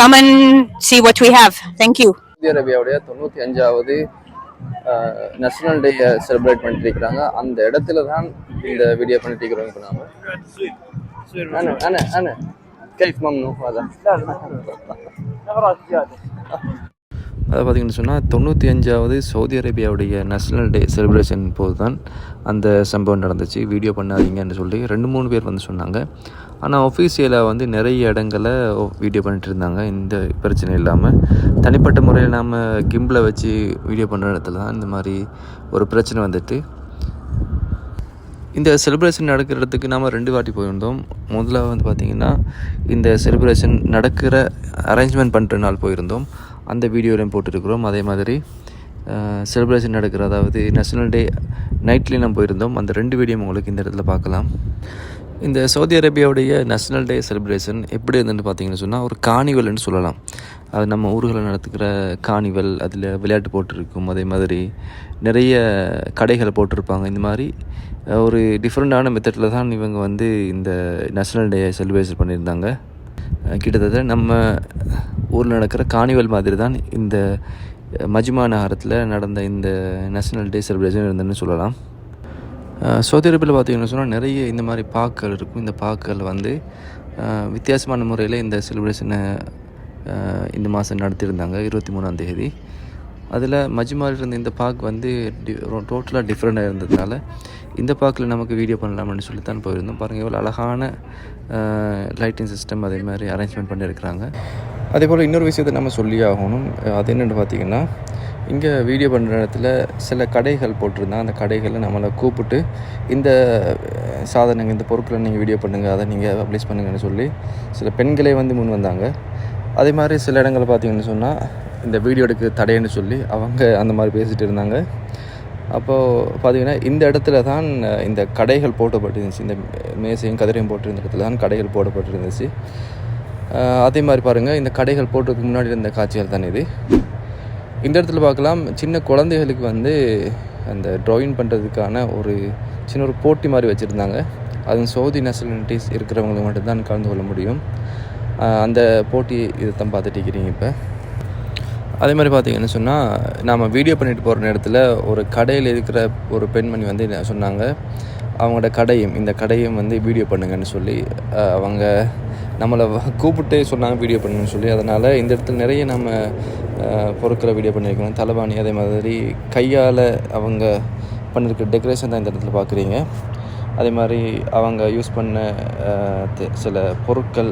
Come and see what we have thank you Saudi அரேபியாவுடைய தொண்ணூற்றி அஞ்சாவது national day celebrate பண்ணிட்டு இருக்கிறாங்க அந்த இடத்துல தான் இந்த வீடியோ பண்ணிட்டு இருக்கிறோம் இப்போ நாம. அண்ணே கைஃப் மம்னு அதான் அதை பார்த்தீங்கன்னு சொன்னால் தொண்ணூற்றி அஞ்சாவது சவுதி அரேபியாவுடைய நேஷனல் டே செலிப்ரேஷன் போது தான் அந்த சம்பவம் நடந்துச்சு. வீடியோ பண்ணாதீங்கன்னு சொல்லி ரெண்டு மூணு பேர் வந்து சொன்னாங்க. ஆனால் ஒஃபீஷியலாக வந்து நிறைய இடங்களை வீடியோ பண்ணிட்டு இருந்தாங்க இந்த பிரச்சனை இல்லாமல் தனிப்பட்ட முறையில் நாம் கிம்பில் வச்சு வீடியோ பண்ணுற இடத்துல தான் இந்த மாதிரி ஒரு பிரச்சனை வந்துட்டு. இந்த செலிப்ரேஷன் நடக்கிற இடத்துக்கு நாம் ரெண்டு வாட்டி போயிருந்தோம். முதல்ல வந்து பார்த்திங்கன்னா இந்த செலிப்ரேஷன் நடக்கிற அரேஞ்ச்மெண்ட் பண்ணுற நாள் போயிருந்தோம். அந்த வீடியோலையும் போட்டிருக்கிறோம். அதே மாதிரி செலிப்ரேஷன் நடக்கிற அதாவது நேஷனல் டே நைட்லேயும் நம்ம போயிருந்தோம். அந்த ரெண்டு வீடியோ உங்களுக்கு இந்த இடத்துல பார்க்கலாம். இந்த சவுதி அரேபியாவுடைய நேஷனல் டே செலிப்ரேஷன் எப்படி இருந்துன்னு பார்த்தீங்கன்னு சொன்னால் ஒரு காணிவல்னு சொல்லலாம். அது நம்ம ஊர்களில் நடத்துக்கிற காணிவல் அதில் விளையாட்டு போட்டிருக்கும். அதே மாதிரி நிறைய கடைகளை போட்டிருப்பாங்க. இந்த மாதிரி ஒரு டிஃப்ரெண்ட்டான மெத்தடில் தான் இவங்க வந்து இந்த நேஷனல் டே செலிப்ரேஷன் பண்ணியிருந்தாங்க. கிட்டத்தட்ட நம்ம ஊரில் நடக்கிற காணிவல் மாதிரி தான் இந்த மஜ்மா நகரத்தில் நடந்த இந்த நேஷனல் டே செலிப்ரேஷன் இருந்ததுன்னு சொல்லலாம். சவுதி அரேபியாவில் பார்த்தீங்கன்னு சொன்னால் நிறைய இந்த மாதிரி பாக்கள் இருக்கும். இந்த பாக்கள் வந்து வித்தியாசமான முறையில் இந்த செலிப்ரேஷனை இந்த மாதம் நடத்தியிருந்தாங்க இருபத்தி மூணாம் தேதி. அதில் மஜ்மாவில் இருந்த இந்த பாக் வந்து டி டோட்டலாக டிஃப்ரெண்ட்டாக இருந்ததுனால இந்த பார்க்கில் நமக்கு வீடியோ பண்ணலாம்னு சொல்லி தான் போயிருந்தோம். பாருங்கள் எவ்வளோ அழகான லைட்டிங் சிஸ்டம் அதே மாதிரி அரேஞ்ச்மெண்ட் பண்ணியிருக்கிறாங்க. அதே போல் இன்னொரு விஷயத்தை நம்ம சொல்லி ஆகணும். அது என்னென்னு பார்த்தீங்கன்னா இங்கே வீடியோ பண்ணுற இடத்துல சில கடைகள் போட்டிருந்தா அந்த கடைகளில் நம்மளை கூப்பிட்டு இந்த சாதனங்கள் இந்த பொருட்களை நீங்கள் வீடியோ பண்ணுங்கள் அதை நீங்கள் பப்ளிஷ் பண்ணுங்கன்னு சொல்லி சில பெண்களே வந்து முன் வந்தாங்க. அதே மாதிரி சில இடங்கள் பார்த்தீங்கன்னு சொன்னால் இந்த வீடியோ எடுக்க தடைன்னு சொல்லி அவங்க அந்த மாதிரி பேசிகிட்டு இருந்தாங்க. அப்போது பார்த்தீங்கன்னா இந்த இடத்துல தான் இந்த கடைகள் போட்டப்பட்டிருந்துச்சு. இந்த மேசையும் கதிரையும் போட்டிருந்த இடத்துல தான் கடைகள் போடப்பட்டிருந்துச்சு. அதே மாதிரி பாருங்கள் இந்த கடைகள் போட்டதுக்கு முன்னாடி இருந்த காட்சிகள் தான் இது. இந்த இடத்துல பார்க்கலாம் சின்ன குழந்தைகளுக்கு வந்து அந்த ட்ராயிங் பண்ணுறதுக்கான ஒரு சின்ன ஒரு போட்டி மாதிரி வச்சுருந்தாங்க. அதுவும் சவுதி நேஷனாலிட்டிஸ் இருக்கிறவங்களுக்கு மட்டும்தான் கலந்து கொள்ள முடியும். அந்த போட்டி இதை தான் பார்த்துட்டு இருக்கிறீங்க இப்போ. அதே மாதிரி பார்த்தீங்கன்னு சொன்னால் நாம் வீடியோ பண்ணிட்டு போகிற நேரத்தில் ஒரு கடையில் இருக்கிற ஒரு பெண்மணி வந்து சொன்னாங்க அவங்களோட கடையும் இந்த கடையும் வந்து வீடியோ பண்ணுங்கன்னு சொல்லி அவங்க நம்மளை கூப்பிட்டு சொன்னாங்க வீடியோ பண்ணுங்கன்னு சொல்லி. அதனால் இந்த இடத்துல நிறைய நம்ம பொருட்களை வீடியோ பண்ணியிருக்கோம் தலைவாணி அதே மாதிரி கையால் அவங்க பண்ணியிருக்க டெக்கரேஷன் தான் இந்த இடத்துல பார்க்குறீங்க. அதே மாதிரி அவங்க யூஸ் பண்ண சில பொருட்கள்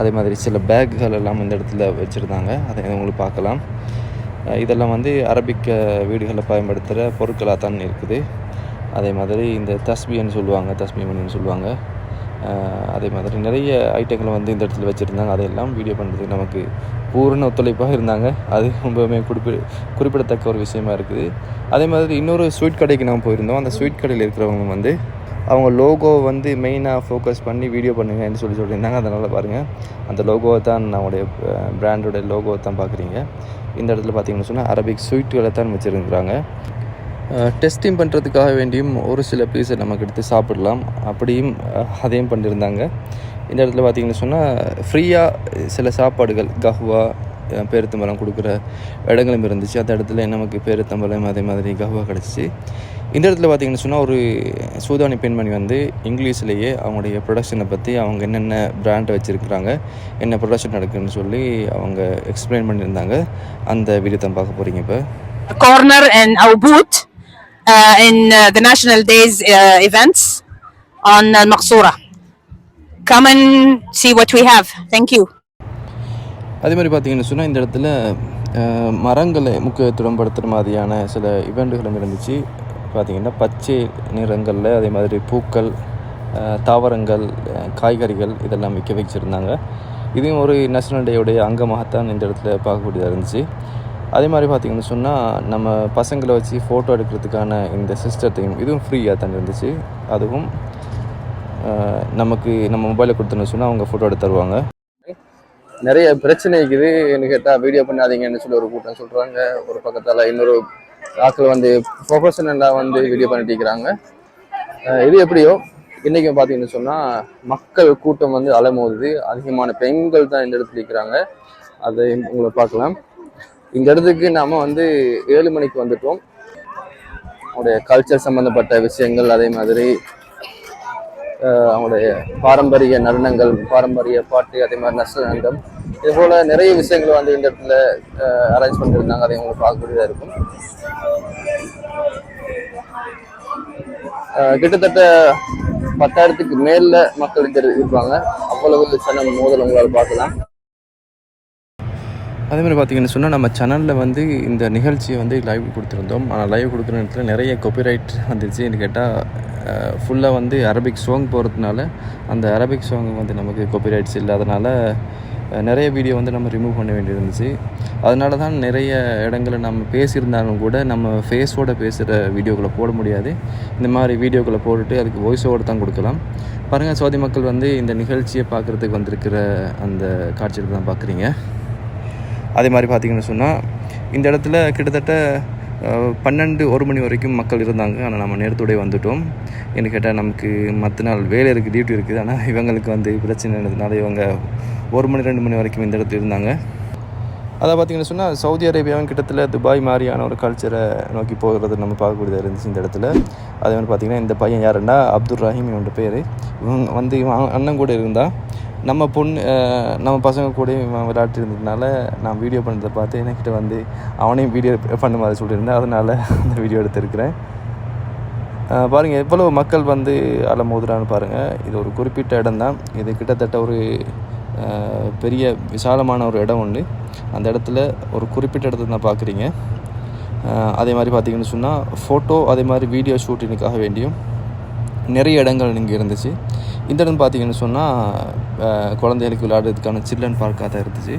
அதே மாதிரி சில பேக்குகள் எல்லாம் இந்த இடத்துல வச்சுருந்தாங்க. அதை உங்களுக்கு பார்க்கலாம். இதெல்லாம் வந்து அரபிக்க வீடுகளில் பயன்படுத்துகிற பொருட்களாக தான் இருக்குது. அதே மாதிரி இந்த தஸ்பின்னு சொல்லுவாங்க தஸ்பின்னு சொல்லுவாங்க. அதே மாதிரி நிறைய ஐட்டங்களை வந்து இந்த இடத்துல வச்சுருந்தாங்க. அதையெல்லாம் வீடியோ பண்ணுறதுக்கு நமக்கு பூரண ஒத்துழைப்பாக இருந்தாங்க. அது ரொம்பவுமே குறிப்பி குறிப்பிடத்தக்க ஒரு விஷயமா இருக்குது. அதே மாதிரி இன்னொரு ஸ்வீட் கடைக்கு நான் போயிருந்தோம். அந்த ஸ்வீட் கடையில் இருக்கிறவங்க வந்து அவங்க லோகோ வந்து மெயினாக ஃபோக்கஸ் பண்ணி வீடியோ பண்ணுங்கன்னு சொல்லி சொல்லியிருந்தாங்க. அதனால் பாருங்கள் அந்த லோகோவை தான் நம்மளுடைய பிராண்டோட லோகோவை தான் பார்க்குறீங்க. இந்த இடத்துல பார்த்தீங்கன்னு சொன்னால் அரபிக் ஸ்வீட்டுகளை தான் வச்சுருக்குறாங்க. டெஸ்டிங் பண்ணுறதுக்காக வேண்டியும் ஒரு சில பீஸை நமக்கு எடுத்து சாப்பிடலாம். அப்படியும் அதையும் பண்ணியிருந்தாங்க. இந்த இடத்துல பார்த்திங்கன்னு சொன்னால் ஃப்ரீயாக சில சாப்பாடுகள் கஹ்வா பேருத்தம்பலம் கொடுக்குற இடங்களும் இருந்துச்சு. அந்த இடத்துல நமக்கு பேருத்தம்பலம் அதே மாதிரி கவா கிடச்சிச்சு. இந்த இடத்துல பார்த்திங்கன்னு சொன்னால் ஒரு சூதானி பெண்மணி வந்து இங்கிலீஷ்லேயே அவங்களுடைய ப்ரொடக்ஷனை பற்றி அவங்க என்னென்ன பிராண்ட் வச்சுருக்குறாங்க என்ன ப்ரொடக்ஷன் நடக்குதுன்னு சொல்லி அவங்க எக்ஸ்பிளைன் பண்ணியிருந்தாங்க. அந்த வீடியோ தான் பார்க்க போகிறீங்க இப்போ. Corner and our booth in the national days events on Maqsoura events on uh, Maqsoura. Have and see அதே மாதிரி பார்த்தீங்கன்னு சொன்னால் இந்த இடத்துல மரங்களை முக்கியத்துவம் படுத்துகிற மாதிரியான சில இவெண்ட்டுகளும் இருந்துச்சு. பார்த்தீங்கன்னா பச்சை நிறங்களில் அதே மாதிரி பூக்கள் தாவரங்கள் காய்கறிகள் இதெல்லாம் விற்க வச்சுருந்தாங்க. இதையும் ஒரு நேஷனல் டேயோடைய அங்கமாகத்தான் இந்த இடத்துல பார்க்கக்கூடியதாக இருந்துச்சு. அதே மாதிரி பார்த்திங்கன்னு சொன்னால் நம்ம பசங்களை வச்சு ஃபோட்டோ எடுக்கிறதுக்கான இந்த சிஸ்டத்தையும் இதுவும் ஃப்ரீயாக தான் இருந்துச்சு. அதுவும் நமக்கு நம்ம மொபைலில் கொடுத்தோன்னு சொன்னால் அவங்க ஃபோட்டோ எடுத்து தருவாங்க. நிறைய பிரச்சனை இருக்குதுன்னு கேட்டால் வீடியோ பண்ணாதீங்கன்னு சொல்லி ஒரு கூட்டம் சொல்கிறாங்க ஒரு பக்கத்தால் இன்னொரு ஆக்கள் வந்து ப்ரொஃபஷனலாக வந்து வீடியோ பண்ணிட்டு இருக்கிறாங்க. இது எப்படியோ இன்றைக்கும் பார்த்தீங்கன்னு சொன்னால் மக்கள் கூட்டம் வந்து அலமோதுது. அதிகமான பெண்கள் தான் இந்த இடத்துல இருக்கிறாங்க. அதை உங்களை பார்க்கலாம். இந்த இடத்துக்கு நாம் வந்து ஏழு மணிக்கு வந்துட்டோம். அவருடைய கல்ச்சர் சம்மந்தப்பட்ட விஷயங்கள் அதே மாதிரி அவங்களுடைய பாரம்பரிய நடனங்கள் பாரம்பரிய பாட்டு அதே மாதிரி நஷ்டம் இது போல நிறைய விஷயங்கள் வந்து இந்த இடத்துல அரேஞ்ச் பண்ணியிருந்தாங்க அதை உங்களுக்கு பார்க்கக்கூடியதாக இருக்கும். கிட்டத்தட்ட பத்தாயிரத்துக்கு மேல மக்கள் இருப்பாங்க. அவ்வளவு சனம் மோதல் உங்களால் பார்க்கலாம். அதே மாதிரி பார்த்தீங்கன்னு சொன்னால் நம்ம சேனலில் வந்து இந்த நிகழ்ச்சியை வந்து லைவ் கொடுத்துருந்தோம். ஆனால் லைவ் கொடுக்குற நேரத்தில் நிறைய காப்பிரைட் வந்துருச்சு கேட்டால் ஃபுல்லாக வந்து அரபிக் சாங் போகிறதுனால அந்த அரபிக் சாங் வந்து நமக்கு காப்பிரைட்ஸ் இல்லாதனால நிறைய வீடியோ வந்து நம்ம ரிமூவ் பண்ண வேண்டியிருந்துச்சு. அதனால தான் நிறைய இடங்களில் நம்ம பேசியிருந்தாலும் கூட நம்ம ஃபேஸோட பேசுகிற வீடியோக்களை போட முடியாது. இந்த மாதிரி வீடியோக்களை போட்டுட்டு அதுக்கு வாய்ஸோடு தான் கொடுக்கலாம். பாருங்கள் சோதி மக்கள் வந்து இந்த நிகழ்ச்சியை பார்க்குறதுக்கு வந்திருக்கிற அந்த காட்சியில் தான் பார்க்குறீங்க. அதே மாதிரி பார்த்தீங்கன்னு சொன்னால் இந்த இடத்துல கிட்டத்தட்ட பன்னெண்டு ஒரு மணி வரைக்கும் மக்கள் இருந்தாங்க. ஆனால் நம்ம நேரத்தோடய வந்துட்டோம். என்ன கேட்டால் நமக்கு மற்ற நாள் வேலை இருக்குது டியூட்டி இருக்குது. ஆனால் இவங்களுக்கு வந்து பிரச்சனை இருந்ததுனால இவங்க ஒரு மணி ரெண்டு மணி வரைக்கும் இந்த இடத்துல இருந்தாங்க. அதை பார்த்திங்கன்னு சொன்னால் சவுதி அரேபியாவின் கிட்டத்தில் துபாய் மாதிரியான ஒரு கல்ச்சரை நோக்கி போகிறது நம்ம பார்க்கக்கூடியதாக இருந்துச்சு இந்த இடத்துல. அதே மாதிரி பார்த்தீங்கன்னா இந்த பையன் யாருன்னா அப்துல் ரஹீம் என்ற பேர். இவன் வந்து இவன் அண்ணன் கூட இருந்தால் நம்ம பொண்ணு நம்ம பசங்க கூட இவன் விளையாட்டு இருந்ததுனால நான் வீடியோ பண்ணுறதை பார்த்து என்கிட்ட வந்து அவனையும் வீடியோ பண்ண மாதிரி சொல்லியிருந்தேன் அதனால் அந்த வீடியோ எடுத்திருக்கிறேன். பாருங்கள் எவ்வளோ எவ்வளவு மக்கள் வந்து அலமோதுறான்னு பாருங்கள் இது ஒரு குறிப்பிட்ட இடம் தான் இது கிட்டத்தட்ட ஒரு பெரிய விசாலமான ஒரு இடம் உண்டு அந்த இடத்துல ஒரு குறிப்பிட்ட இடத்துல தான் பார்க்குறீங்க அதே மாதிரி பார்த்தீங்கன்னு சொன்னால் ஃபோட்டோ அதே மாதிரி வீடியோ ஷூட்டிங்காக வேண்டியும் நிறைய இடங்கள் இங்கே இருந்துச்சு. இந்த இடம் பார்த்தீங்கன்னு சொன்னால் குழந்தைகளுக்கு விளையாடுறதுக்கான சில்ட்ரன் பார்க்காக தான் இருந்துச்சு.